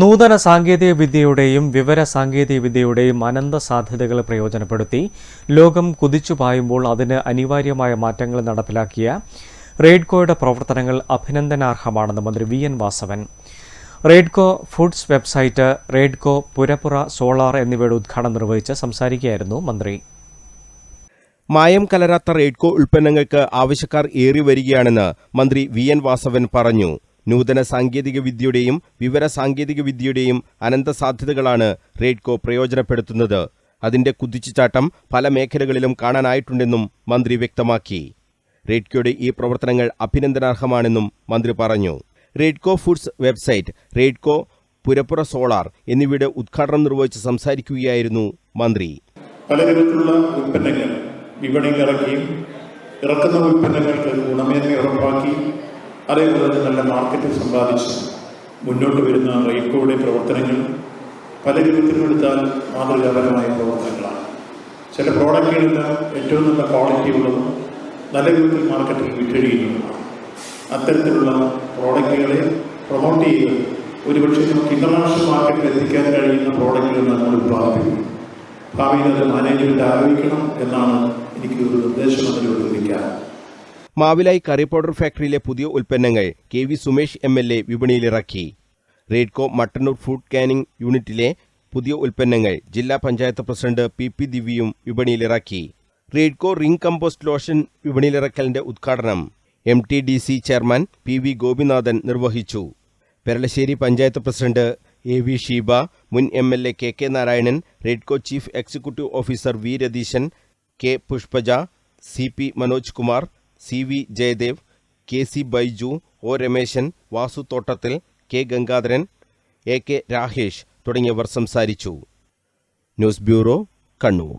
നൂതന സാങ്കേതിക വിദ്യയുടെയും വിവര സാങ്കേതിക വിദ്യയുടെയും അനന്ത സാധ്യതകൾ പ്രയോജനപ്പെടുത്തി ലോകം കുതിച്ചു പായുമ്പോൾ അതിന് അനിവാര്യമായ മാറ്റങ്ങൾ നടപ്പിലാക്കിയ റെയ്ഡ്കോയുടെ പ്രവർത്തനങ്ങൾ അഭിനന്ദനാർഹമാണെന്ന് മന്ത്രി V N Vasavan. Raidco foods website Raidco പുരപ്പുറ solar എന്നിവയുടെ ഉദ്ഘാടനം നിർവഹിച്ച് സംസാരിക്കുകയായിരുന്നു മന്ത്രി. മായം കലരാത്ത റെയ്ഡ്കോ ഉൽപ്പന്നങ്ങൾക്ക് ആവശ്യക്കാർ ഏറി വരികയാണെന്ന് മന്ത്രി വി എൻ വാസവൻ പറഞ്ഞു. നൂതന സാങ്കേതിക വിദ്യയുടെയും വിവര സാങ്കേതിക വിദ്യയുടെയും അനന്ത സാധ്യതകളാണ് റെയ്ഡ്കോ പ്രയോജനപ്പെടുത്തുന്നത്. അതിന്റെ കുതിച്ചുചാട്ടം പല മേഖലകളിലും കാണാനായിട്ടുണ്ടെന്നും മന്ത്രി വ്യക്തമാക്കി. റെയ്ഡ്കോയുടെ ഈ പ്രവർത്തനങ്ങൾ അഭിനന്ദനാർഹമാണെന്നും മന്ത്രി പറഞ്ഞു. റെയ്ഡ്കോ ഫുഡ്സ് വെബ്സൈറ്റ് റെയ്ഡ്കോ പുരപ്പുറ സോളാർ എന്നിവയുടെ ഉദ്ഘാടനം നിർവഹിച്ച് സംസാരിക്കുകയായിരുന്നു മന്ത്രി. പലതരത്തിലുള്ള ഉൽപ്പന്നങ്ങൾ വിപണിയിൽ ഇറക്കുകയും ഇറക്കുന്ന ഉൽപ്പന്നങ്ങൾക്ക് ഗുണമേന്മ ഉറപ്പാക്കി അതേപോലെ നല്ല മാർക്കറ്റ് സമ്പാദിച്ച് മുന്നോട്ട് വരുന്ന റെയിൽകോയുടെ പ്രവർത്തനങ്ങൾ പല രൂപത്തിലും എടുത്താൽ മാതൃകാപരമായ പ്രവർത്തനങ്ങളാണ്. ചില പ്രോഡക്റ്റുകളിൽ ഏറ്റവും നല്ല ക്വാളിറ്റി ഉള്ളതും നല്ല രൂപത്തിൽ മാർക്കറ്റിൽ വിറ്റഴിയുന്നതുമാണ്. അത്തരത്തിലുള്ള പ്രോഡക്റ്റുകളെ പ്രൊമോട്ട് ചെയ്ത് ഒരുപക്ഷെ നമുക്ക് ഇന്റർനാഷണൽ മാർക്കറ്റിൽ എത്തിക്കാൻ കഴിയുന്ന പ്രോഡക്റ്റുകൾ നമ്മൾ ഉത്പാദിപ്പിക്കും ഭാവിയിൽ അത് മാനേജ്മെന്റ് ആലോചിക്കണം എന്നാണ് എനിക്ക് ഒരു നിർദ്ദേശം അതിലൂടെ ലഭിക്കാൻ മാവിലായി കറി പൗഡർ ഫാക്ടറിയിലെ പുതിയ ഉൽപ്പന്നങ്ങൾ K V Sumesh M L A വിപണിയിലിറക്കി. Raidco Mattannur food canning യൂണിറ്റിലെ പുതിയ ഉൽപ്പന്നങ്ങൾ ജില്ലാ പഞ്ചായത്ത് പ്രസിഡന്റ് പി പി ദിവ്യയും വിപണിയിലിറക്കി. റെയ്ഡ്കോ റിംഗ് കമ്പോസ്റ്റ് ലോഷൻ വിപണിയിലിറക്കലിന്റെ ഉദ്ഘാടനം M T D C chairman P V Gopinathan നിർവഹിച്ചു. Peralassery panchayat president A V Sheeba മുൻ M L A K K Narayanan Redco chief executive officer V Ratheesan K Pushpaja C P Manoj Kumar C V Jayadev K C Baiju O Rameshan Vasu Thottathil K Gangadharan A K Rahesh തുടങ്ങിയവർ സംസാരിച്ചു. News bureau Kannur.